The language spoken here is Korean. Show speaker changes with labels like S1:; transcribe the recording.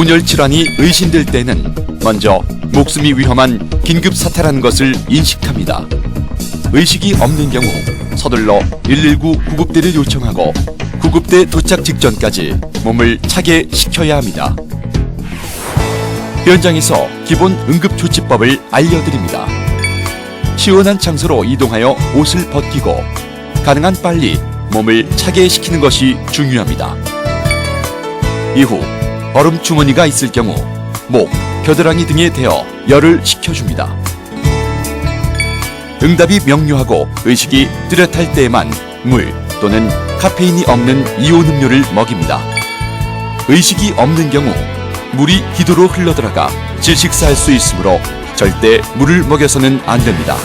S1: 온열 질환이 의심될 때는 먼저 목숨이 위험한 긴급 사태라는 것을 인식합니다. 의식이 없는 경우 서둘러 119 구급대를 요청하고 구급대 도착 직전까지 몸을 차게 식혀야 합니다. 현장에서 기본 응급조치법을 알려드립니다. 시원한 장소로 이동하여 옷을 벗기고 가능한 빨리 몸을 차게 식히는 것이 중요합니다. 이후 얼음 주머니가 있을 경우 목, 겨드랑이 등에 대어 열을 식혀줍니다. 응답이 명료하고 의식이 뚜렷할 때에만 물 또는 카페인이 없는 이온 음료를 먹입니다. 의식이 없는 경우 물이 기도로 흘러들어가 질식사할 수 있으므로 절대 물을 먹여서는 안 됩니다.